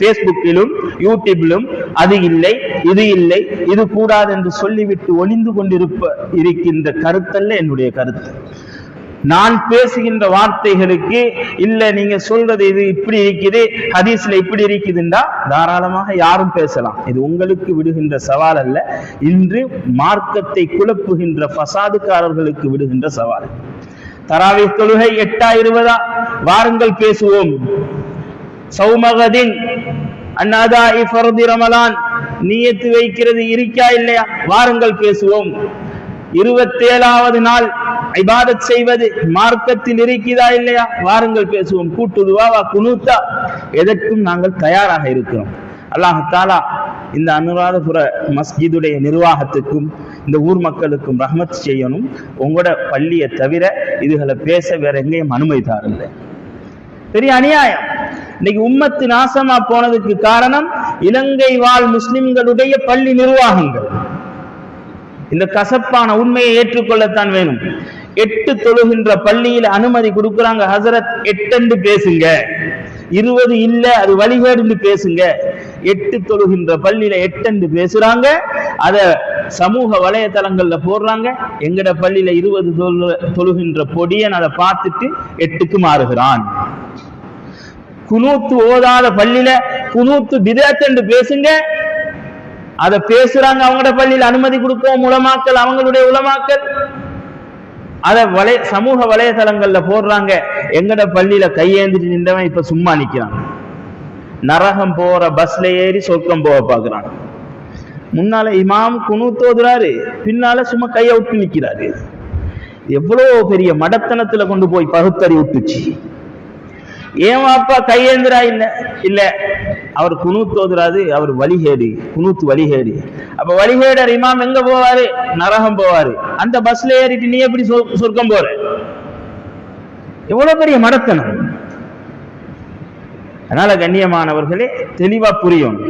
பேஸ்புக்கிலும் யூடியூபிலும் அது இல்லை இது இல்லை இது கூடாது என்று சொல்லிவிட்டு ஒளிந்து கொண்டிருப்ப இருக்கின்ற கருத்தல்ல என்னுடைய கருத்து. நான் பேசுகின்ற வார்த்தைகளுக்கு இல்ல நீங்க சொல்றது இது இப்படி இருக்குது ஹதீஸ்ல இப்படி இருக்குதுண்டா தாராளமாக யாரும் பேசலாம். இது உங்களுக்கு விடுகின்ற சவால் அல்ல. இன்று மார்க்கத்தை குழப்புகின்ற பசாதுக்காரர்களுக்கு விடுகின்ற சவால். தராவி தொழுகை எட்டா இருபதா? வாருங்கள் பேசுவோம். சௌமகதின் அன்னாதா இஃபரதி ரமலான் நீயத்து வைக்கிறது இருக்கா இல்லையா? வாருங்கள் பேசுவோம். இருபத்தேழாவது நாள் ஐபாதத் செய்வது மார்க்கத்தில் இருக்கிறதா இல்லையா? வாருங்கள் பேசுவோம். கூட்டுதுவா குனூத்தா. எதற்கும் நாங்கள் தயாராக இருக்கிறோம். அல்லாஹ் தாலா இந்த அனுராதபுர மஸ்ஜிதுடைய நிர்வாகத்துக்கும் இந்த ஊர் மக்களுக்கும் ரஹ்மத் செய்யணும். உங்களோட பள்ளியை தவிர இதுகளை பேச வேற எங்கேயும் அனுமதி தாருங்க பெரிய அநியாயம். இன்னைக்கு உம்மத்து நாசமா போனதுக்கு காரணம் இலங்கை வாழ் முஸ்லிம்களுடைய பள்ளி நிர்வாகங்கள். இந்த கசப்பான உண்மையை ஏற்றுக்கொள்ளத்தான் வேணும். எட்டு தொழுகின்ற பள்ளியில அனுமதி கொடுக்குறாங்க ஹசரத் எட்டு பேசுங்க. இருபது இல்ல அது வழிகேடுன்னு பேசுங்க. எட்டு தொழுகின்ற பள்ளியில எட்டெண்டு பேசுறாங்க. அத சமூக வலையதளங்கள்ல போடுறாங்க. எங்கட பள்ளியில இருபது தொழு தொழுகின்ற பொடியன் அதை பார்த்துட்டு எட்டுக்கு மாறுகிறான். குனூத்து ஓதாத பள்ளியில குனூத்து பிதத்தண்டு பேசுங்க. அதை பேசுறாங்க அவங்களோட பள்ளியில் அனுமதி கொடுப்போம் உலமாக்கல் அவங்களுடைய உலமாக்கல் அதை வலை சமூக வலைதளங்கள்ல போடுறாங்க. எங்கட பள்ளியில கையேந்திட்டு நின்றவன் இப்ப சும்மா நிக்கிறான். நரகம் போற பஸ்ல ஏறி சொர்க்கம் போக பாக்குறான் முன்னால இமாம் குனூத்தோதுறாரு பின்னால சும்மா கையை விட்டு நிக்கிறாரு. எவ்வளவு பெரிய மடத்தனத்துல கொண்டு போய் பகுத்தறி விட்டுச்சு. ஏன் அப்பா கையேந்திரா இல்ல இல்ல. அவர் குனூத்து ஓதுறாது அவர் வழிகேடு குனூத்து வழிகேடு அப்ப வழிகேடர் இமாம் எங்க போவாரு? நரகம் போவாரு. அந்த பஸ்ல ஏறிட்டு நீ எப்படி சொர்க்கம் போற? எவ்வளவு பெரிய மடத்தனம். அதனால கண்ணியமானவர்களே தெளிவா புரியும்.